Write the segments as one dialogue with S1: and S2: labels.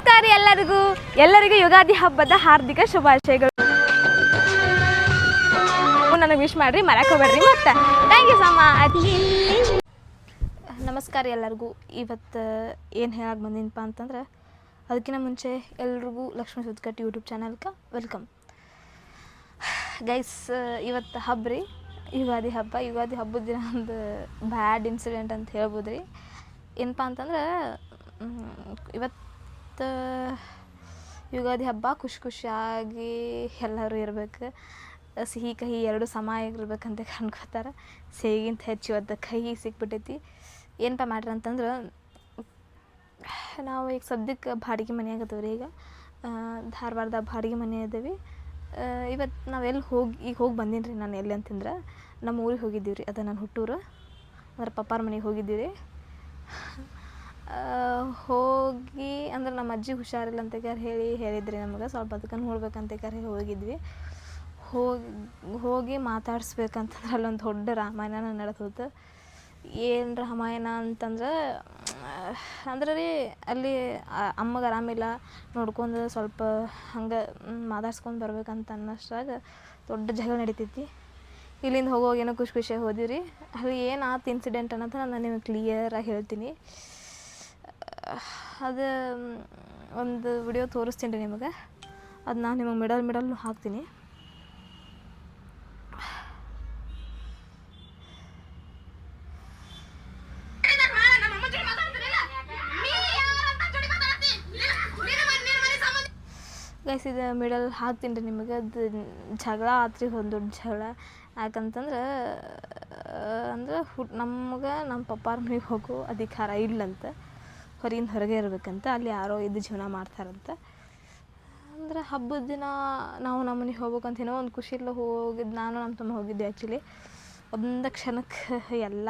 S1: ನಮಸ್ಕಾರ ಎಲ್ಲರಿಗೂ. ಎಲ್ಲರಿಗೂ ಯುಗಾದಿ ಹಬ್ಬದ ಹಾರ್ದಿಕ ಶುಭಾಶಯಗಳು. ನನಗೆ ವಿಶ್ ಮಾಡ್ರಿ ಮರಕ್ಕೆ ಬರ್ರಿ ಮತ್ತೆ. ಥ್ಯಾಂಕ್ ಯು ಸಮ ನಮಸ್ಕಾರ ಎಲ್ಲರಿಗೂ. ಇವತ್ತು ಏನು ಹೇಳಕ್ಕೆ ಬಂದಿನಪ್ಪ ಅಂತಂದ್ರೆ, ಅದಕ್ಕಿಂತ ಮುಂಚೆ ಎಲ್ರಿಗೂ ಲಕ್ಷ್ಮೀ ಸುದ್ಕಟ್ಟಿ ಯೂಟ್ಯೂಬ್ ಚಾನಲ್ಗೆ ವೆಲ್ಕಮ್ ಗೈಸ್ ಇವತ್ತು ಹಬ್ಬ ರೀ. ಯುಗಾದಿ ಹಬ್ಬ. ಯುಗಾದಿ ಹಬ್ಬದ ದಿನ ಒಂದು ಬ್ಯಾಡ್ ಇನ್ಸಿಡೆಂಟ್ ಅಂತ ಹೇಳ್ಬೋದು ರೀ ಏನಪ್ಪ ಅಂತಂದ್ರೆ ಇವತ್ತು ಯುಗಾದಿ ಹಬ್ಬ ಖುಷಿ ಖುಷಿಯಾಗಿ ಎಲ್ಲರೂ ಇರ್ಬೇಕು. ಸಿಹಿ ಕಹಿ ಎರಡು ಸಮ ಆಗಿರ್ಬೇಕಂತ ಅನ್ಕೋತಾರೆ. ಸಿಹಿಗಿಂತ ಹೆಚ್ಚು ಇವತ್ತು ಕಹಿ ಸಿಕ್ಬಿಟ್ಟೈತಿ. ಏನಪ್ಪ ಮಾಡ್ರಿ ಅಂತಂದ್ರೆ, ನಾವು ಈಗ ಸದ್ಯಕ್ಕೆ ಬಾಡಿಗೆ ಮನೆ ಆಗತ್ತವ್ರಿ ಈಗ. ಧಾರವಾಡದಾಗ ಬಾಡಿಗೆ ಮನೆ ಇದ್ದೀವಿ ಇವತ್ತು ನಾವು ಎಲ್ಲಿ ಹೋಗಿ, ಈಗ ಹೋಗಿ ಬಂದೀನಿ ರೀ ನಾನು ಎಲ್ಲಿ ಅಂತಂದ್ರೆ ನಮ್ಮ ಊರಿಗೆ ಹೋಗಿದ್ದೀವಿ ರೀ ಅದು ನನ್ನ ಹುಟ್ಟೂರು. ಅಂದ್ರೆ ಪಪ್ಪಾರ ಮನೆಗೆ ಹೋಗಿದ್ದೀವಿ ರೀ ಹೋಗಿ, ಅಂದ್ರೆ ನಮ್ಮ ಅಜ್ಜಿ ಹುಷಾರಿಲ್ಲ ಅಂತ ಹೇಳಿ ಹೇಳಿದ್ರಿ ನಮ್ಗೆ, ಸ್ವಲ್ಪ ಅದಕ್ಕೆ ನೋಡ್ಬೇಕಂತ ಹೇಳಿ ಹೋಗಿದ್ವಿ. ಹೋಗಿ ಹೋಗಿ ಮಾತಾಡ್ಸ್ಬೇಕಂತಂದ್ರೆ ಅಲ್ಲೊಂದು ದೊಡ್ಡ ರಾಮಾಯಣ ಹೋತು ಏನು ರಾಮಾಯಣ ಅಂತಂದ್ರೆ, ಅಂದ್ರೆ ರೀ ಅಲ್ಲಿ ಅಮ್ಮಗೆ ಆರಾಮಿಲ್ಲ, ನೋಡ್ಕೊಂಡು ಸ್ವಲ್ಪ ಹಂಗೆ ಮಾತಾಡ್ಸ್ಕೊಂಡು ಬರ್ಬೇಕಂತ ಅನ್ನೋಷ್ಟ್ರಾಗ ದೊಡ್ಡ ಜಗಳ ನಡೀತೈತಿ. ಇಲ್ಲಿಂದ ಹೋಗೋಗೇನೋ ಖುಷಿ ಖುಷಿಯಾಗಿ ಹೋದಿವಿ ರೀ. ಅಲ್ಲಿ ಏನು ಆತು ಇನ್ಸಿಡೆಂಟ್ ಅನ್ನೋದು ನಾನು ನಿಮಗೆ ಕ್ಲಿಯರಾಗಿ ಹೇಳ್ತೀನಿ. ಅದು ಒಂದು ವಿಡಿಯೋ ತೋರಿಸ್ತೀನಿ ರೀ ನಿಮಗೆ. ಅದು ನಾನು ನಿಮಗೆ ಮಿಡಲ್ ಮಿಡಲ್ ಹಾಕ್ತೀನಿ. ಗೈಸ್ ಇದು ಮಿಡಲ್ ಹಾಕ್ತೀನಿ ರೀ ನಿಮಗೆ. ಅದು ಜಗಳ ಆತ್ರಿ ಒಂದು ದೊಡ್ಡ ಜಗಳ. ಯಾಕಂತಂದ್ರೆ ಅಂದ್ರೆ ಹುಟ್ ನಮ್ಗೆ ನಮ್ಮ ಪಪ್ಪಾರ ಮನೆಗೆ ಹೋಗೋ ಅಧಿಕಾರ ಇಲ್ಲಂತ. ಹೊರಗಿಂದ ಹೊರಗೆ ಇರಬೇಕಂತ ಅಲ್ಲಿ ಯಾರೋ ಇದ್ದು ಜೀವನ ಮಾಡ್ತಾರಂತ. ಅಂದ್ರೆ ಹಬ್ಬದ ದಿನ ನಾವು ನಮ್ಮ ಮನೆಗೆ ಹೋಗ್ಬೇಕಂತ ಏನೋ ಒಂದು ಖುಷಿಲ್ಲ ಹೋಗಿದ್ದು ನಾನು ನಮ್ಮ ತಮ್ಮ ಹೋಗಿದ್ದೆ ಆ್ಯಕ್ಚುಲಿ ಒಂದು ಕ್ಷಣಕ್ಕೆ ಎಲ್ಲ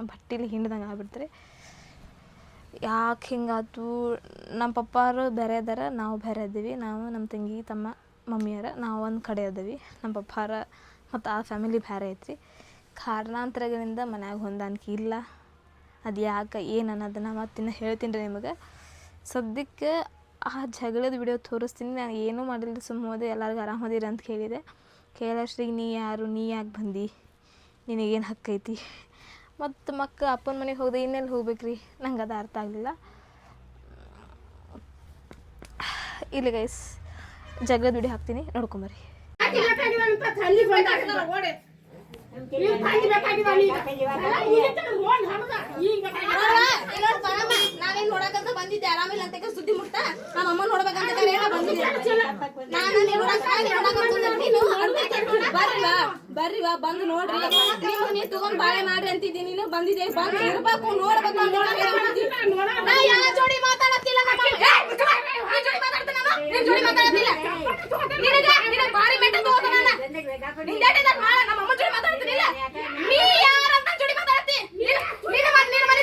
S1: ಬಟ್ಟೆಲಿ ಹಿಂಡ್ದಂಗೆ ಆಗ್ಬಿಡ್ತಾರೆ. ಯಾಕೆ ಹಿಂಗಾತು ನಮ್ಮ ಪಪ್ಪಾರು ಬೇರೆ ಅದಾರ, ನಾವು ಬೇರೆ ಇದ್ದೀವಿ. ನಾವು ನಮ್ಮ ತಂಗಿ, ತಮ್ಮ, ಮಮ್ಮಿಯರ, ನಾವು ಒಂದು ಕಡೆ ಅದೀವಿ ನಮ್ಮ ಪಪ್ಪಾರ ಮತ್ತು ಆ ಫ್ಯಾಮಿಲಿ ಬೇರೆ ಐತ್ರಿ. ಕಾರಣಾಂತರಗಳಿಂದ ಮನ್ಯಾಗ ಹೊಂದಾಣಿಕೆ ಇಲ್ಲ. ಅದು ಯಾಕೆ, ಏನು ಅನ್ನೋದನ್ನು ಮತ್ತಿನ್ನು ಹೇಳ್ತೀನಿ ರೀ ನಿಮಗೆ. ಸದ್ಯಕ್ಕೆ ಆ ಜಗಳದ ವಿಡಿಯೋ ತೋರಿಸ್ತೀನಿ. ನಾನು ಏನೂ ಮಾಡಿಲ್ಲ ಸುಮ್ಮ ಎಲ್ಲರಿಗೂ ಆರಾಮದಿರ ಅಂತ ಕೇಳಿದೆ. ಶ್ರೀ ನೀ ಯಾರು, ನೀ ಯಾಕೆ ಬಂದು? ನಿನಗೇನು ಹಕ್ಕೈತಿ ಮತ್ತು ಮಕ್ಕ ಅಪ್ಪನ ಮನೆಗೆ ಹೋದೆ ಇನ್ನೆಲ್ಲಿ ಹೋಗ್ಬೇಕ್ರಿ? ನಂಗೆ ಅದು ಅರ್ಥ ಆಗಲಿಲ್ಲ. ಇಲ್ಲಿ ಗೈಸ್ ಜಗಳದ ವಿಡಿಯೋ ಹಾಕ್ತೀನಿ. ನೋಡ್ಕೊಂಬರ್ರಿ
S2: ನಾನೇನ್ ನೋಡಕಂತ ಬಂದಿದ್ದೆ. ಆರಾಮಿಲ್ಲ ಅಂತ ಸುದ್ದಿ ಮುಟ್ಟ ನಮ್ಮ ಅಮ್ಮ ನೋಡ್ಬೇಕಂತ ಕರೆ ಹೇಳ ಬಂದಿದ್ದೆ. ನಾನು ನೋಡಕ್ ನೋಡಕಂತ ನೀನು ಬರ್ರಿ ವಾ ಬರ್ರಿ ವಾ ಬಂದು ನೋಡ್ರಿ. ನೀವು ನೀ ತಗೊಂಡ್ ಬಾಳೆ ಮಾಡ್ರಿ ಅಂತಿದ್ದೀನಿ. ನೀನು ಬಂದಿದ್ದೆ ಬಂದು ಇರ್ಬೇಕು ನೋಡ್ಬೇಕು ಜೋಡಿ ಮಾತಾಡತ್ತಿಲ್ಲ ಜೋಡಿ ಮಾತಾಡತ್ತಿಲ್ಲ? ನಿನಗೆ ನಿನಗೆ ಬಾರಿ ಮೆಟ್ಟ ನಿಂದೇಟಿದ ಮಾಡ ನಮ್ಮ ಅಮ್ಮ ಜೋಡಿ ಮಾತಾಡ್ತೀನಿಲ್ಲ ನೀ ಯಾರಂತ ಜೋಡಿ ಮಾತಾಡ್ತಿ ನೀನು ನಿನ್ನ ಮನೆ ನಿನ್ನ ಮನೆ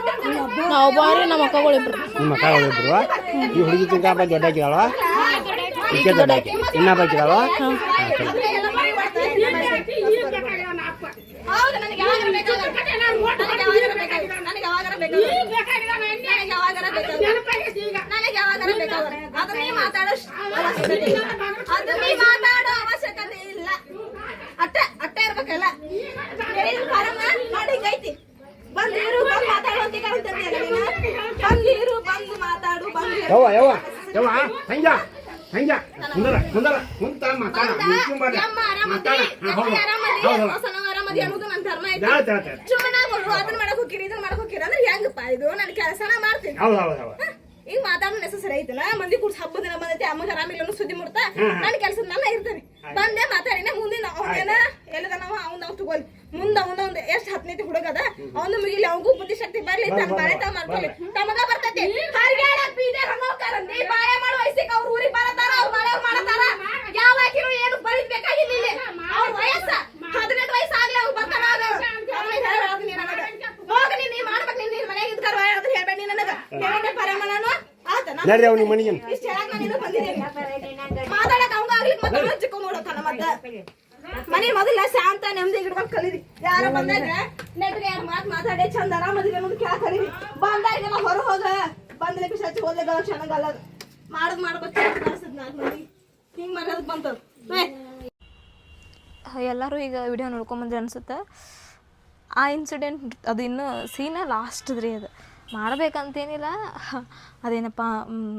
S1: ನಾವು ಬಾರಿ ನಮ್ಮ ಅಕ್ಕಗಳಿಬ್ರು
S3: ನಿಮ್ಮ ಅಕ್ಕ ಇಬ್ರು? ಈ ಹುಡುಗಿ ತಿಂಕ ಹಬ್ಬ ದೊಡ್ಡ ಹಾಕಿದಾಳ? ಇಕ್ಕೆ ದೊಡ್ಡ ಹಾಕಿ ಇನ್ನ
S2: ಬಾಕಿದಾಳ ನನಗೆ ಯಾವಾಗ ಬೇಕಾದ್ರೆ. ಅದು ನೀ ಮಾತಾಡೋ. ಅದು ನೀ ಮಾತಾಡೋ ಅವಶ್ಯಕತೆ ಇಲ್ಲ ಅಟ್ಟ ಅಟ್ಟ ಇರ್ಬೇಕಲ್ಲ ಹೇಳಿದ್ರು ಬಾರಮ್ಮ, ನೋಡಿ ಹಿಂಗೈತಿ. ಬಂದು ಇರು ಬಂದು ಮಾತಾಡು ಅಂತ ಈಗ ಅಂತಂದ್ಯಲ್ಲ ನೀನು. ಬಂದು ಇರು ಬಂದು ಮಾತಾಡು ಬಂದು ಇರು.
S3: ಯವ್ವ ಯವ್ವ ಯವ್ವ ಹಂಗ ಹಂಗ ಮುಂದರ ಮುಂದರ ಮುಂತ ಮಾತಾಡ ನಿಂತ್ಕೊಂಬಾರ್ದು.
S2: ಯಮ್ಮ ಆರಾಮದಿ
S3: ಮಾತಾಡ ಹಾ, ಹೌದು
S2: ಆರಾಮದಿ
S3: ಹೌದು
S2: ಹೊಸ ನಾವು ಆರಾಮದಿ ಅನ್ನೋದು ನನ್ನ ಧರ್ಮ ಐತಿ
S3: ಹೇಳ್ತ ಹೇಳ್ತ
S2: ಸುಮ್ಮನೆ ಅದನ್ನ ಮಾಡಕ್ ಹೋಗಿರಿ ಇದನ್ನ ಮಾಡಕ್ ಹೋಗಿರಿ ಅಂದ್ರೆ ಕುಂದರ ಇದು? ಕುಂತ ಮಾತಾಡ ಮಾಡ್ತೀನಿ.
S3: ಹೌದು ಹೌದು ಹೌದು.
S2: ಈಗ ಮಾತಾಡೋ ನೆಸಸರಿ ಐತನ ಮಂದಿ ಕೂರ್ಸ್ ಹಬ್ಬ ದಿನ ಬಂದೈತಿ ಅಮ್ಮಗ ಆರಾಮಿಲ್ಲ ಸುದ್ದಿ ಮುಡ್ತಾ ನನ್ನ ಕೆಲಸ ನನ್ನ ಇರ್ತೇನೆ ಬಂದೆ ಮಾತಾಡಿನ ಮುಂದಿನ ಅವನೇನ ಎಲ್ಲದ ನಾವು ಅವ್ನ ನಾವು ತಗೋಲಿ. ಮುಂದ ಅವನ ಒಂದ್ ಎಷ್ಟ್ ಹತ್ತನೇತಿ ಹುಡುಗದ? ಅವನು ಮುಗಿಲಿ ಅವಗೂ ಬುದ್ಧಿ ಶಕ್ತಿ ಬರ್ಲಿ ತನ್ನ ಬಾಳೆ ತಾ ಮಾಡ್ಕೊಳ್ಳಿ ತಮಗ ಬರ್ತೈತಿ ಹರಿಗಾಡ ಬೀದೆ ಹಂಗೋಕಾರ ನೀ ಬಾಳೆ ಮಾಡೋ ವಯಸ್ಸಿಗೆ ಅವ್ರ ಊರಿಗೆ ಬರತಾರ ಅವ್ರ ಮನೆಯವ್ರು ಮಾಡತಾರ ಯಾವ ಆಕಿನೂ
S3: ನಡ್ರಿ ಅವ್ನಿಗೆ ಮನೆಗೆ.
S2: ಮಾತಾಡಕ್ ಅವಂಗ ಆಗ್ಲಿ ಮತ್ತೆ ಅವ್ನ ನೋಡತ್ತಾನ ಮತ್ತೆ. ಮನೆ ಮೊದಲ ಶಾಂತ ನೆಮ್ಮದಿ ಇಡ್ಕೊಂಡ್ ಕಲೀರಿ. ಯಾರ ಬಂದಾಗ ನೆಟ್ಗೆ ಯಾರು ಮಾತು ಮಾತಾಡಿ ಚಂದ ಆರಾಮದಿರಿ ಅನ್ನೋದು ಕೇಳ ಕಲೀರಿ. ಬಂದಾಗೆಲ್ಲ ಹೊರ ಹೋದ ಬಂದ್ರೆ ಪಿಶಾಚಿ ಹೋದ್ಲೆ ಗಲ ಕ್ಷಣಗಲ್ಲ ಮಾಡದ್ ಮಾಡ್ಬೇಕು ಅನ್ಸದ್ ನಾಲ್ಕು ಮಂದಿ. ಹಿಂಗ್ ಮಾಡೋದಕ್ ಬಂತದ.
S1: ಎಲ್ಲರೂ ಈಗ ವಿಡಿಯೋ ನೋಡ್ಕೊಂಬಂದ್ರೆ ಅನ್ಸುತ್ತೆ. ಆ ಇನ್ಸಿಡೆಂಟ್ ಅದು ಇನ್ನೂ ಸೀನ ಲಾಸ್ಟ್ದ್ರಿ ಅದು. ಮಾಡ್ಬೇಕಂತೇನಿಲ್ಲ. ಅದೇನಪ್ಪ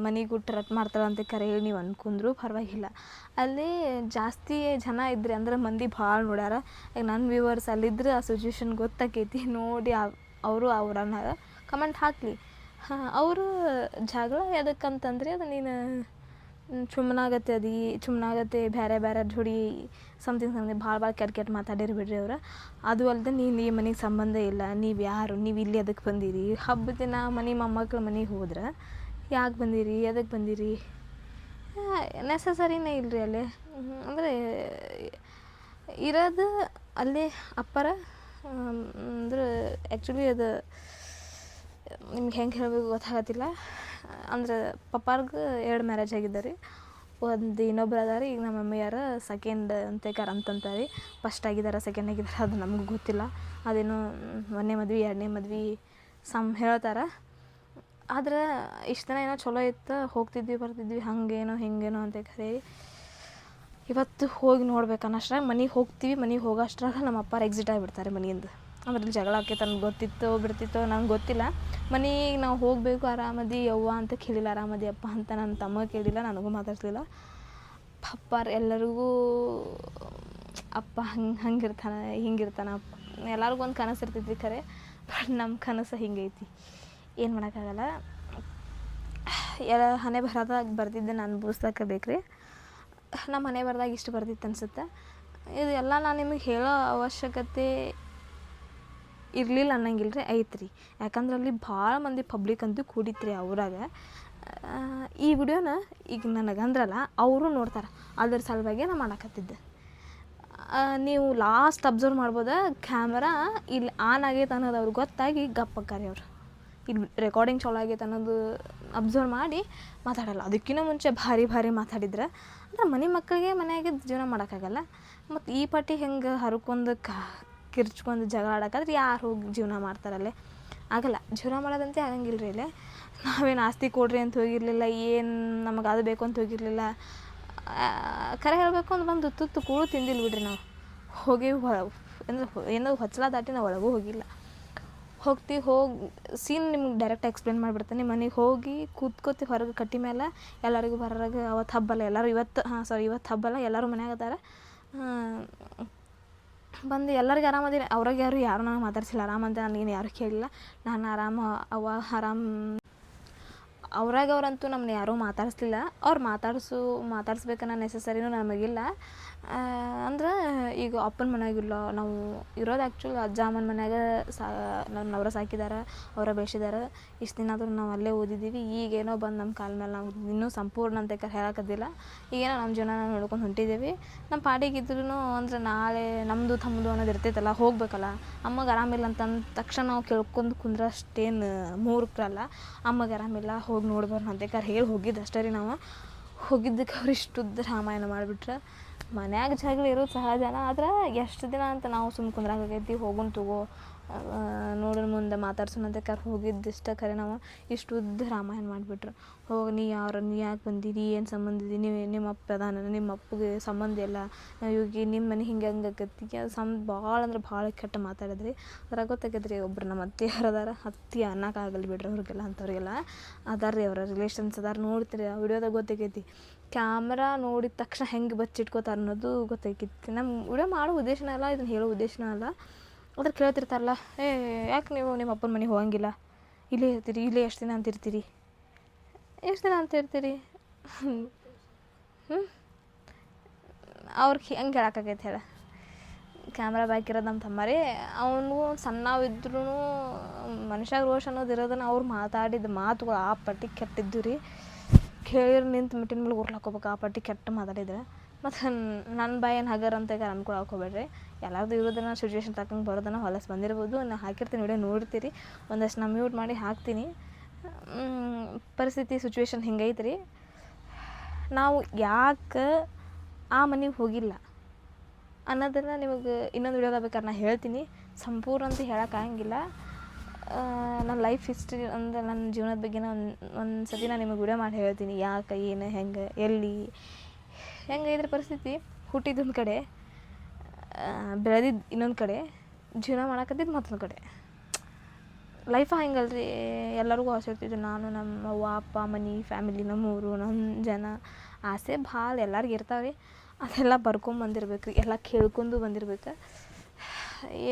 S1: ಮನೆಗೆ ಗುಟ್ಟು ರಟ್ ಮಾಡ್ತಾಳೆ ಅಂತ ಕರೆ ಹೇಳಿ ನೀವು ಅನ್ಕೊಂಡ್ರು, ಪರವಾಗಿಲ್ಲ. ಅಲ್ಲಿ ಜಾಸ್ತಿ ಜನ ಇದ್ರಿ ಅಂದ್ರೆ ಮಂದಿ ಭಾಳ ನೋಡ್ಯಾರ. ಈಗ ನನ್ನ ವ್ಯೂವರ್ಸ್ ಅಲ್ಲಿದ್ರೆ ಆ ಸಿಚುವೇಶನ್ ಗೊತ್ತಾಕೈತಿ. ನೋಡಿ ಅವರು ಅವ್ರನ್ನ ಕಮೆಂಟ್ ಹಾಕಲಿ. ಹಾಂ, ಅವರು ಜಗಳ ಎದಕ್ಕಂತಂದ್ರೆ ಅದು ನೀನು ಚುಮ್ಮನಾಗತ್ತೆ ಅದು ಚುಮ್ಮನಾಗತ್ತೆ ಬೇರೆ ಬೇರೆ ಜೋಡಿ ಸಮಥಿಂಗ್ ಸಮಥಿಂಗ್ ಭಾಳ ಭಾಳ ಕೆಟ್ಟ ಕೆಟ್ಟ ಮಾತಾಡಿರಿ ಬಿಡ್ರಿ ಅವ್ರು. ಅದು ಅಲ್ಲದೆ ನೀನು ಈ ಮನೆಗೆ ಸಂಬಂಧ ಇಲ್ಲ, ನೀವು ಯಾರು, ನೀವು ಇಲ್ಲಿ ಅದಕ್ಕೆ ಬಂದಿರಿ? ಹಬ್ಬದ ದಿನ ಮನೆ ಮೊಮ್ಮಕ್ಳ ಮನೆಗೆ ಹೋದ್ರೆ ಯಾಕೆ ಬಂದಿರಿ ಅದಕ್ಕೆ ಬಂದಿರಿ? ನೆಸಸರಿನೇ ಇಲ್ಲರಿ ಅಲ್ಲಿ. ಅಂದರೆ ಇರೋದು ಅಲ್ಲಿ ಅಪ್ಪರ ಅಂದ್ರೆ ಆ್ಯಕ್ಚುಲಿ ಅದು ನಿಮ್ಗೆ ಹೆಂಗೆ ಹೇಳಬೇಕು ಗೊತ್ತಾಗತ್ತಿಲ್ಲ. ಅಂದ್ರೆ ಪಪ್ಪಾರ್ಗೆ ಎರಡು ಮ್ಯಾರೇಜ್ ಆಗಿದ್ದಾರೆ. ಒಂದು ಇನ್ನೊಬ್ರು ಅದಾರ, ಈಗ ನಮ್ಮ ಮಮ್ಮಿಯಾರ ಸೆಕೆಂಡ್ ಅಂತೇಕಾರ ಅಂತಂತಾರೆ. ಫಸ್ಟ್ ಆಗಿದ್ದಾರೆ ಸೆಕೆಂಡ್ ಆಗಿದ್ದಾರೆ ಅದು ನಮ್ಗೆ ಗೊತ್ತಿಲ್ಲ. ಅದೇನು ಒಂದನೇ ಮದ್ವೆ, ಎರಡನೇ ಮದ್ವೆ ಸಮ್ ಹೇಳ್ತಾರೆ. ಆದ್ರೆ ಇಷ್ಟು ದಿನ ಏನೋ ಚಲೋ ಇತ್ತು, ಹೋಗ್ತಿದ್ವಿ, ಬರ್ತಿದ್ವಿ, ಹಂಗೇನೋ, ಹಿಂಗೇನೋ ಅಂತ ಕರೆ ಇವತ್ತು ಹೋಗಿ ನೋಡ್ಬೇಕು ಅನ್ನೋಷ್ಟ್ರಾಗ ಮನೆಗೆ ಹೋಗ್ತೀವಿ, ಮನೆಗೆ ಹೋಗೋಷ್ಟ್ರಾಗ ನಮ್ಮ ಅಪ್ಪಾರು ಎಕ್ಸಿಟ್ ಆಗಿಬಿಡ್ತಾರೆ ಮನೆಯಿಂದ. ಆಮೇಲೆ ಜಗಳ ಆಕೈತೆ ನನಗೆ ಗೊತ್ತಿತ್ತೋ ಬಿಡ್ತಿತ್ತೋ ನಂಗೆ ಗೊತ್ತಿಲ್ಲ. ಮನೆಗೆ ನಾವು ಹೋಗಬೇಕು, ಆರಾಮದಿ, ಯವ್ವ ಅಂತ ಕೇಳಿಲ್ಲ, ಆರಾಮದಿ ಅಪ್ಪ ಅಂತ ನನ್ನ ತಮ್ಮ ಕೇಳಿಲ್ಲ, ನನಗೂ ಮಾತಾಡ್ತಿಲ್ಲ ಪಪ್ಪಾರು ಎಲ್ಲರಿಗೂ ಅಪ್ಪ ಹಂಗೆ ಹಂಗಿರ್ತಾನೆ, ಹಿಂಗಿರ್ತಾನೆ. ಅಪ್ಪ ಎಲ್ಲರಿಗೂ ಒಂದು ಕನಸು ಇರ್ತೈತಿ ಖರೆ, ಬಟ್ ನಮ್ಮ ಕನಸು ಹಿಂಗೈತಿ ಏನು ಮಾಡೋಕ್ಕಾಗಲ್ಲ. ಎಲ್ಲ ಹಣೆ ಬರದಾಗ ಬರ್ತಿದ್ದೆ ನಾನು ಅನ್ಭವಿಸ್ಲಕ್ಕ ಬೇಕ್ರಿ. ನಮ್ಮ ಮನೆ ಬರ್ದಾಗ ಇಷ್ಟು ಬರ್ತಿತ್ತು ಅನಿಸುತ್ತೆ. ಇದು ಎಲ್ಲ ನಾನು ನಿಮಗೆ ಹೇಳೋ ಅವಶ್ಯಕತೆ ಇರಲಿಲ್ಲ ಅನ್ನಂಗಿಲ್ಲ ರೀ ಐತ್ರಿ. ಯಾಕಂದ್ರೆ ಅಲ್ಲಿ ಭಾಳ ಮಂದಿ ಪಬ್ಲಿಕ್ ಅಂತೂ ಕೂಡಿತ್ರಿ ಅವ್ರಾಗ. ಆ, ಈ ವಿಡಿಯೋನ ಈಗ ನನಗೆ ಅಂದ್ರಲ್ಲ ಅವರು ನೋಡ್ತಾರೆ. ಅದ್ರ ಸಲುವಾಗಿ ನಾನು ಮಾಡಕತ್ತಿದ್ದೆ. ನೀವು ಲಾಸ್ಟ್ ಅಬ್ಸರ್ವ್ ಮಾಡ್ಬೋದು ಕ್ಯಾಮ್ರಾ ಇಲ್ಲಿ ಆನ್ ಆಗೈತೆ ಅನ್ನೋದು ಅವ್ರಿಗೆ ಗೊತ್ತಾಗಿ ಗಪ್ಪಕ್ಕಾರಿ ಅವರು. ಇಲ್ಲಿ ರೆಕಾರ್ಡಿಂಗ್ ಚಲೋ ಆಗೈತೆ ಅನ್ನೋದು ಅಬ್ಸರ್ವ್ ಮಾಡಿ ಮಾತಾಡಲ್ಲ. ಅದಕ್ಕಿಂತ ಮುಂಚೆ ಭಾರಿ ಭಾರಿ ಮಾತಾಡಿದ್ರೆ. ಅಂದ್ರೆ ಮನೆ ಮಕ್ಕಳಿಗೆ ಮನೆಯಾಗೆ ಜೀವನ ಮಾಡೋಕ್ಕಾಗಲ್ಲ ಮತ್ತು ಈ ಪಟ್ಟಿ ಹೆಂಗೆ ಹರ್ಕೊಂಡು ಕ ಕಿರ್ಚ್ಕೊಂಡು ಜಗಳ ಆಡೋಕಾದ್ರೆ ಯಾರು ಹೋಗಿ ಜೀವನ ಮಾಡ್ತಾರಲ್ಲ? ಆಗಲ್ಲ, ಜೀವನ ಮಾಡೋದಂತೆ ಆಗಂಗಿಲ್ಲ ರೀ ಇಲ್ಲೇ. ನಾವೇನು ಆಸ್ತಿ ಕೊಡ್ರಿ ಅಂತ ಹೋಗಿರಲಿಲ್ಲ, ಏನು ನಮಗೆ ಅದು ಬೇಕು ಅಂತ ಹೋಗಿರಲಿಲ್ಲ. ಕರೆ ಹೇಳಬೇಕು ಅಂದ್ರೆ ಬಂದು ತುತ್ತು ಕೂಳು ತಿಂದಿಲ್ಲ ಬಿಡ್ರಿ ನಾವು. ಹೋಗಿ ಅಂದ್ರೆ ಏನೋ ಹೊಚ್ಚಲ ದಾಟಿ ನಾವು ಒಳಗೂ ಹೋಗಿಲ್ಲ. ಹೋಗ್ತಿ, ಹೋಗಿ, ಸೀನ್ ನಿಮ್ಗೆ ಡೈರೆಕ್ಟ್ ಎಕ್ಸ್ಪ್ಲೇನ್ ಮಾಡಿಬಿಡ್ತೀನಿ. ಮನೆಗೆ ಹೋಗಿ ಕೂತ್ಕೋತಿ ಹೊರಗೆ ಕಟ್ಟಿ ಮೇಲೆ ಎಲ್ಲರಿಗೂ ಬರೋರಾಗ ಅವತ್ತು ಹಬ್ಬಲ್ಲ ಎಲ್ಲರೂ ಇವತ್ತು, ಹಾಂ ಸಾರಿ ಇವತ್ತು ಹಬ್ಬಲ್ಲ ಎಲ್ಲರೂ ಮನ್ಯಾಗ ಅದಾರ. ಬಂದು ಎಲ್ಲರಿಗೆ ಆರಾಮದಿನ ಅವ್ರಾಗ ಯಾರು ಯಾರು ನಾನು ಮಾತಾಡ್ಸಿಲ್ಲ. ಆರಾಮಂತ ನನಗೇನು ಯಾರು ಕೇಳಿಲ್ಲ. ನಾನು ಆರಾಮ, ಅವ ಆರಾಮ್. ಅವ್ರಾಗ ಅವರಂತೂ ನಮ್ಮನ್ನ ಯಾರೂ ಮಾತಾಡಿಸ್ಲಿಲ್ಲ. ಅವ್ರು ಮಾತಾಡಿಸು, ಮಾತಾಡ್ಸ್ಬೇಕನ್ನೋ ನೆಸಸರಿನೂ ನಮಗಿಲ್ಲ. ಅಂದ್ರೆ ಈಗ ಅಪ್ಪನ ಮನೆಯಾಗಿಲ್ಲ ನಾವು ಇರೋದು ಆ್ಯಕ್ಚುಲಿ ಅಜ್ಜ ಅಮ್ಮನ ಮನ್ಯಾಗ ಸಾ ನನ್ನ ಅವರ ಸಾಕಿದಾರೆ ಅವರ ಬೆಳೆಸಿದ್ದಾರೆ ಇಷ್ಟು ದಿನ ಆದರೂ ನಾವು ಅಲ್ಲೇ ಓದಿದ್ದೀವಿ ಈಗೇನೋ ಬಂದು ನಮ್ಮ ಕಾಲ ಮೇಲೆ ನಾವು ಇನ್ನೂ ಸಂಪೂರ್ಣ ಅಂತ ಹೇಳೋಕ್ಕದಿಲ್ಲ ಈಗೇನೋ ನಮ್ಮ ಜೀವನ ನಾವು ನೋಡ್ಕೊಂಡು ಹೊಂಟಿದ್ದೀವಿ ನಮ್ಮ ಪಾಡಿಗಿದ್ರೂ ಅಂದರೆ ನಾಳೆ ನಮ್ಮದು ತಮ್ಮದು ಅನ್ನೋದು ಇರ್ತೈತಲ್ಲ, ಹೋಗ್ಬೇಕಲ್ಲ. ಅಮ್ಮಗೆ ಆರಾಮಿಲ್ಲ ಅಂತಂದ ತಕ್ಷಣ ನಾವು ಕೇಳ್ಕೊಂಡು ಕುಂದ್ರಷ್ಟೇನು ಮೂರ್ಖರಲ್ಲ. ಅಮ್ಮಗೆ ಆರಾಮಿಲ್ಲ, ಹೋಗಿ ನೋಡ್ಬಾರ್ದು ಅಂತ ಹೇಳಿ ಹೋಗಿದ್ದು ಅಷ್ಟೇ ರೀ ನಾವು. ಹೋಗಿದ್ದಕ್ಕೆ ಅವ್ರು ಇಷ್ಟುದ್ದ ರಾಮಾಯಣ ಮಾಡಿಬಿಟ್ರೆ. ಮನ್ಯಾಗ ಜಗಳ ಇರೋದು ಸಹಜನ ಆದ್ರೆ ಎಷ್ಟು ದಿನ ಅಂತ ನಾವು ಸುಮ್ಮ ಕುಂದ್ರಾಗೈತಿ ಹೋಗುನ್ ತಗೋ. ನೋಡೋಣ ಮುಂದೆ ಮಾತಾಡ್ಸೋಣ ಅಂತ ಕರ್ ಹೋಗಿದ್ದಿಷ್ಟ ಕರೆ ನಾವು. ಇಷ್ಟು ಉದ್ದ ರಾಮಾಯಣ ಮಾಡಿಬಿಟ್ರು. ಹೋಗಿ, ನೀ ಯಾರು ನೀ ಯಾಕೆ ಬಂದಿರಿ ಏನು ಸಂಬಂಧ ಇದೆ ನೀವು ನಿಮ್ಮ ಅಪ್ಪ ಅದಾನ ನಿಮ್ಮ ಅಪ್ಪಗೆ ಸಂಬಂಧ ಇಲ್ಲ. ಇವಾಗ ನಿಮ್ಮ ಮನೆ ಹಿಂಗೆ ಹಂಗೆ ಆಕತಿ ಅದು ಸಮ್ ಭಾಳ ಅಂದ್ರೆ ಭಾಳ ಕೆಟ್ಟ ಮಾತಾಡಿದ್ರಿ. ಅದ್ರಾಗ ಗೊತ್ತಾಗೈತ್ರಿ ಒಬ್ರು ನಮ್ಮ ಅತ್ತೆ ಅದಾರ. ಅತ್ತಿ ಅನ್ನಕ್ಕಾಗಲ್ಲ ಬಿಡ್ರಿ ಅವ್ರಿಗೆಲ್ಲ ಅಂಥವ್ರಿಗೆಲ್ಲ. ಅದಾರ ರೀ ಅವರ ರಿಲೇಷನ್ಸ್ ಅದಾರ ನೋಡ್ತೀರಿ. ಆ ವಿಡಿಯೋದಾಗ ಗೊತ್ತಾಗೈತಿ. ಕ್ಯಾಮ್ರಾ ನೋಡಿದ ತಕ್ಷಣ ಹೆಂಗೆ ಬಚ್ಚಿಟ್ಕೋತಾರೆ ಅನ್ನೋದು ಗೊತ್ತಾಗಿತ್ತು ನಮ್ಮ ವಿಡಿಯೋ ಮಾಡೋ ಉದ್ದೇಶನ ಅಲ್ಲ ಇದನ್ನು ಹೇಳೋ ಉದ್ದೇಶನ ಅಲ್ಲ. ಅದ್ರ ಕೇಳ್ತಿರ್ತಾರಲ್ಲ, ಏ, ಯಾಕೆ ನೀವು ನಿಮ್ಮ ಅಪ್ಪನ ಮನೆಗೆ ಹೋಗಂಗಿಲ್ಲ? ಇಲ್ಲೇ ಇರ್ತೀರಿ, ಇಲ್ಲೇ ಎಷ್ಟು ದಿನ ಅಂತಿರ್ತೀರಿ ಎಷ್ಟು ದಿನ ಅಂತಿರ್ತೀರಿ ಹ್ಞೂ ಅವ್ರಿಗೆ ಹೆಂಗೆ ಹೇಳೋಕ್ಕಾಗೈತೆ ಹೇಳ? ಕ್ಯಾಮ್ರಾ ಇರೋದು ನಮ್ಮ ತಮ್ಮ ರೀ ಅವನು ಸಣ್ಣವಿದ್ರೂ ಮನುಷ್ಯಾಗ ರೋಷ್ ಅನ್ನೋದು ಇರೋದನ್ನು ಅವ್ರು ಮಾತಾಡಿದ ಮಾತುಗಳು ಆ ಪಟ್ಟಿ ಕೆಟ್ಟಿದ್ದು ರೀ. ಕೇಳಿರ್ ನಿಂತು ಮಿಟ್ಟಿನ ಮೇಲೆ ಉರ್ಲಾಕೋಬೇಕು. ಆ ಪಟ್ಟಿ ಕೆಟ್ಟ ಮಾತಾಡಿದ್ರೆ. ಮತ್ತು ನನ್ನ ಬಾಯೇನು ಹಗರ್ ಅಂತ ಈಗ ಅನ್ಕೊಳಕ್ಕೆ ಹೋಗ್ಬೇಡ್ರಿ ಎಲ್ಲರದು ಇರೋದನ್ನ ಸಿಚುವೇಶನ್ ತಕ್ಕಂಗೆ ಬರೋದನ್ನ ಹೊಲಸು ಬಂದಿರ್ಬೋದು. ನಾನು ಹಾಕಿರ್ತೀನಿ ವಿಡಿಯೋ ನೋಡ್ತೀರಿ ಒಂದಷ್ಟು ನಾನು ಮ್ಯೂಟ್ ಮಾಡಿ ಹಾಕ್ತೀನಿ. ಪರಿಸ್ಥಿತಿ ಸಿಚುವೇಶನ್ ಹಿಂಗೈತೆ ರೀ ನಾವು ಯಾಕೆ ಆ ಮನೆಗೆ ಹೋಗಿಲ್ಲ? ಅನ್ನೋದನ್ನು ನಿಮಗೆ ಇನ್ನೊಂದು ವಿಡಿಯೋದಾಗ ಬೇಕಾದ್ರೆ ನಾನು ಹೇಳ್ತೀನಿ. ಸಂಪೂರ್ಣ ಅಂತ ಹೇಳೋಕ್ಕಾಗಂಗಿಲ್ಲ ನನ್ನ ಲೈಫ್ ಹಿಸ್ಟ್ರಿ ಅಂದ್ರೆ ನನ್ನ ಜೀವನದ ಬಗ್ಗೆ ನಾನು ಒಂದು ಸತಿ ನಾನು ನಿಮಗೆ ವಿಡಿಯೋ ಮಾಡಿ ಹೇಳ್ತೀನಿ. ಯಾಕೆ, ಏನು, ಹೆಂಗೆ, ಎಲ್ಲಿ ಹೆಂಗೈದ್ರೆ ಪರಿಸ್ಥಿತಿ? ಹುಟ್ಟಿದ್ದೊಂದು ಕಡೆ ಬೆಳೆದಿದ್ದು ಇನ್ನೊಂದು ಕಡೆ, ಜೀವನ ಮಾಡಕತ್ತಿದ್ದು ಮತ್ತೊಂದು ಕಡೆ. ಲೈಫ ಹೆಂಗಲ್ರಿ, ಎಲ್ಲರಿಗೂ ಆಸೆ ಇರ್ತಿದ್ದು ನಾನು, ನಮ್ಮ ಅವ್ವ, ಅಪ್ಪ, ಮನೆ ಫ್ಯಾಮಿಲಿ ನಮ್ಮೂರು ನಮ್ಮ ಜನ, ಆಸೆ ಭಾಳ ಎಲ್ಲರಿಗೂ ಇರ್ತಾವೆ ರೀ ಅದೆಲ್ಲ ಬರ್ಕೊಂಬಂದಿರ್ಬೇಕು ರೀ. ಎಲ್ಲ ಕೇಳ್ಕೊಂಡು ಬಂದಿರ್ಬೇಕು.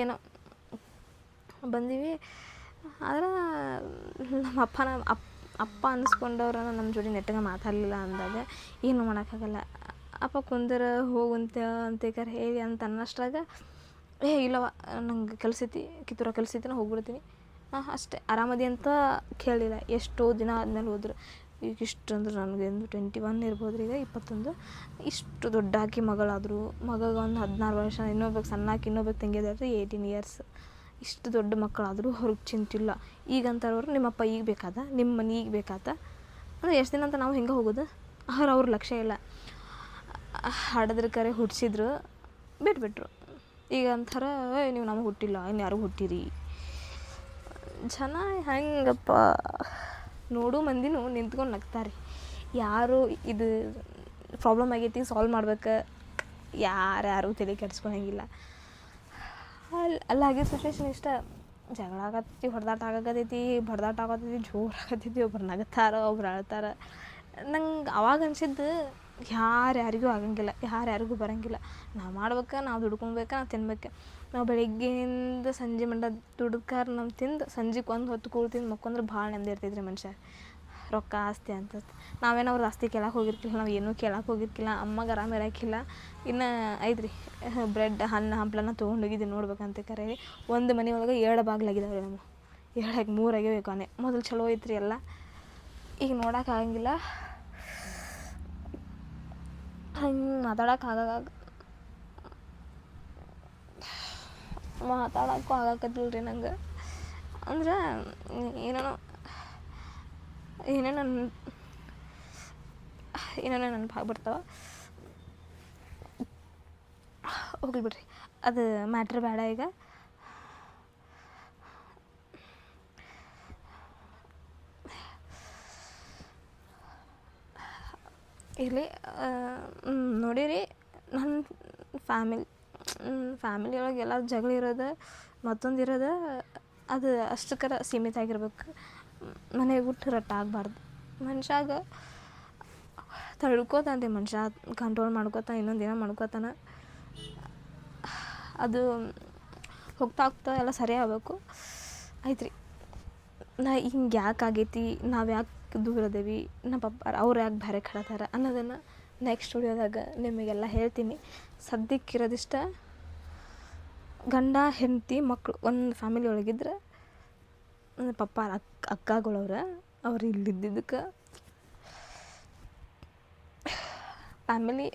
S1: ಏನೋ ಬಂದೀವಿ. ಆದ್ರೆ, ನಮ್ಮ ಅಪ್ಪ ನಮ್ಮ ಅಪ್ಪ ಅಪ್ಪ ಅನ್ನಿಸ್ಕೊಂಡವ್ರು ನಮ್ಮ ಜೋಡಿ ನೆಟ್ಟಗೆ ಮಾತಾಡಲಿಲ್ಲ ಅಂದಾಗ ಏನು ಮಾಡೋಕ್ಕಾಗಲ್ಲ. ಅಪ್ಪ ಕುಂದರ ಹೋಗುಂತ, ಅಂತ ಹೇಳಿ ಅಂತ ಅನ್ನೋಷ್ಟ್ರಾಗ ಏ ಇಲ್ಲವ ನಂಗೆ ಕೆಲಸ ಐತಿ ಕಿತ್ತೂರ ಕೆಲಸ ಹೋಗ್ಬಿಡ್ತೀನಿ. ಅಷ್ಟೇ, ಆರಾಮದಿ ಅಂತ ಕೇಳಿಲ್ಲ ಎಷ್ಟೋ ದಿನ ಆದ್ಮೇಲೆ ಹೋದ್ರು. ಈಗ ಇಷ್ಟು ಅಂದ್ರೆ ನನಗೆ ಒಂದು ಟ್ವೆಂಟಿ ಒನ್ ಇರ್ಬೋದು ಈಗ, ಇಪ್ಪತ್ತೊಂದು. ಇಷ್ಟು ದೊಡ್ಡ ಆಕಿ ಮಗಳಾದರು. ಮಗಗೆ ಒಂದು ಹದಿನಾರು ವರ್ಷ ಇನ್ನೊಬ್ಬಕ್ಕೆ ಸಣ್ಣಾಕಿ ಇನ್ನೊಬ್ಬಕ್ಕೆ ತಂಗಿದ್ರೆ ಏಯ್ಟೀನ್ ಇಯರ್ಸ್. ಇಷ್ಟು ದೊಡ್ಡ ಮಕ್ಕಳಾದರೂ ಹೊರಗೆ ಚಿಂತಿಲ್ಲ. ಈಗ ಅಂತಾರವ್ರು ನಿಮ್ಮಪ್ಪ ಈಗ ಬೇಕಾದ, ನಿಮ್ಮ ಮನೆ ಈಗ ಬೇಕಾತ ಅಂದರೆ ಎಷ್ಟು ದಿನ ಅಂತ ನಾವು ಹೆಂಗೆ ಹೋಗೋದು? ಅವ್ರು ಅವ್ರ ಲಕ್ಷ್ಯ ಇಲ್ಲ. ಹಡದ್ರ ಕರೆ ಹುಟ್ಟಿಸಿದ್ರು ಬಿಟ್ಬಿಟ್ರು. ಈಗ ಅಂತಾರ ನೀವು ನಮಗೆ ಹುಟ್ಟಿಲ್ಲ ಇನ್ನು ಯಾರು ಹುಟ್ಟಿರಿ. ಜನ ಹೆಂಗಪ್ಪ? ನೋಡು ಮಂದಿನೂ ನಿಂತ್ಕೊಂಡು ನಗ್ತಾರೆ. ಯಾರು ಇದು ಪ್ರಾಬ್ಲಮ್ ಆಗೈತಿ ಸಾಲ್ವ್ ಮಾಡ್ಬೇಕು? ಯಾರ್ಯಾರು ತಲೆ ಕೆಡ್ಸ್ಕೊಳಂಗಿಲ್ಲ. ಅಲ್ಲಿ ಅಲ್ಲಿ ಆಗಿದ್ದ ಸಿಚುವೇಶನ್ ಇಷ್ಟ. ಜಗಳ ಆಗತ್ತೈತಿ, ಹೊಡೆದಾಟ ಆಗಕತ್ತೈತಿ, ಬಡ್ದಾಟ ಆಗತ್ತೈತಿ ಜೋರು ಆಗತ್ತೈತಿ ಒಬ್ರು ನಗತ್ತಾರ ಒಬ್ರು ಅಳ್ತಾರ. ನಂಗೆ ಅವಾಗ ಅನ್ಸಿದ್ದು ಯಾರ್ಯಾರಿಗೂ ಆಗಂಗಿಲ್ಲ ಯಾರ್ಯಾರಿಗೂ ಬರಂಗಿಲ್ಲ. ನಾವು ಮಾಡ್ಬೇಕು, ನಾವು ದುಡ್ಕೊಬೇಕು, ನಾವು ತಿನ್ಬೇಕು. ನಾವು ಬೆಳಿಗ್ಗೆಯಿಂದ ಸಂಜೆ ಮಂಡ ದುಡ್ಕಾರ ನಾವು ತಿಂದು ಸಂಜೆಗೆ ಒಂದು ಹೊತ್ತು ಕೂಳ್ ತಿಂದು ಮಕ್ಕೊಂದ್ರೆ ಭಾಳ ನೆಮ್ಮದಿ ಇರ್ತೈತ್ರಿ ಮನುಷ್ಯ. ರೊಕ್ಕ ಆಸ್ತಿ ಅಂತ. ನಾವೇನು ಅವ್ರ ಆಸ್ತಿ ಕೇಳಕ್ಕೆ ಹೋಗಿರ್ತಿಲ್ಲ ನಾವು ಏನೂ ಕೇಳಕ್ಕೆ ಹೋಗಿರ್ತಿಲ್ಲ ಅಮ್ಮಗೆ ಆರಾಮ ಇರೋಕ್ಕಿಲ್ಲ ಇನ್ನು ಐತ್ರಿ, ಬ್ರೆಡ್ ಹಣ್ಣು ಹಂಪ್ಲನ ತೊಗೊಂಡೋಗಿದ್ದು ನೋಡ್ಬೇಕಂತ ಕರೆ ಒಂದು ಮನೆ ಒಳಗೆ ಎರಡು ಬಾಗಿಲಾಗಿದ್ದಾವೆ ರೀ ನಮ್ಮ ಏಳಾಗಿ ಮೂರಾಗೆ ಕೊನೆ ಮೊದಲು ಚಲೋ ಐತ್ರಿ ಎಲ್ಲ. ಈಗ ನೋಡೋಕ್ಕಾಗಂಗಿಲ್ಲ ಹಂಗೆ ಆಗಾಗ ಮಾತಾಡೋಕ್ಕೂ ಆಗಾಕತ್ತಿಲ್ಲ ರೀ ನಂಗೆ. ಅಂದ್ರೆ ಏನೇನೋ ಏನೇನೋ ನನ್ನ ಏನೇನೋ ನೆನಪಾಗಿ ಬರ್ತಾವ ಹೋಗ್ಲಿ ಬಿಡ್ರಿ. ಅದು ಮ್ಯಾಟ್ರ್ ಬೇಡ ಈಗ. ಇರಲಿ ನೋಡಿರಿ ನನ್ನ ಫ್ಯಾಮಿಲಿ ಫ್ಯಾಮಿಲಿ ಒಳಗೆ ಎಲ್ಲರೂ ಜಗಳ ಇರೋದು, ಮತ್ತೊಂದು ಇರೋದು, ಅದು ಅಷ್ಟಕ್ಕರ ಸೀಮಿತ ಆಗಿರ್ಬೇಕು. ಮನೆಗೆ ಬಿಟ್ಟು ರಟ್ಟ ಆಗಬಾರ್ದು. ಮನುಷ್ಯಾಗ ತಡ್ಕೋತಾನೆ ರೀ ಮನುಷ್ಯ ಕಂಟ್ರೋಲ್ ಮಾಡ್ಕೋತಾನೆ, ಇನ್ನೊಂದು ದಿನ ಮಾಡ್ಕೋತಾನ. ಅದು ಹೋಗ್ತಾ ಹೋಗ್ತಾ ಎಲ್ಲ ಸರಿ ಆಗಬೇಕು. ಆಯ್ತು ರೀ ನಾ ಹಿಂಗೆ ಯಾಕೆ ಆಗೈತಿ? ನಾವು ಯಾಕೆ ದೂರ ಅದೇವಿ? ನಮ್ಮ ಪಪ್ಪ, ಅವ್ರು ಯಾಕೆ ಬೇರೆ ಕಡತಾರ ಅನ್ನೋದನ್ನು ನೆಕ್ಸ್ಟ್ ಸ್ಟುಡಿಯೋದಾಗ ನಿಮಗೆಲ್ಲ ಹೇಳ್ತೀನಿ. ಸದ್ಯಕ್ಕಿರೋದಿಷ್ಟ ಗಂಡ, ಹೆಂಡತಿ ಮಕ್ಕಳು ಒಂದು ಫ್ಯಾಮಿಲಿ ಒಳಗಿದ್ರೆ ನನ್ನ ಪಪ್ಪ ಅಕ್ಕ ಅಕ್ಕಗಳವ್ರ ಅವ್ರು ಇಲ್ಲಿದ್ದಿದ್ದಕ್ಕೆ ಫ್ಯಾಮಿಲಿ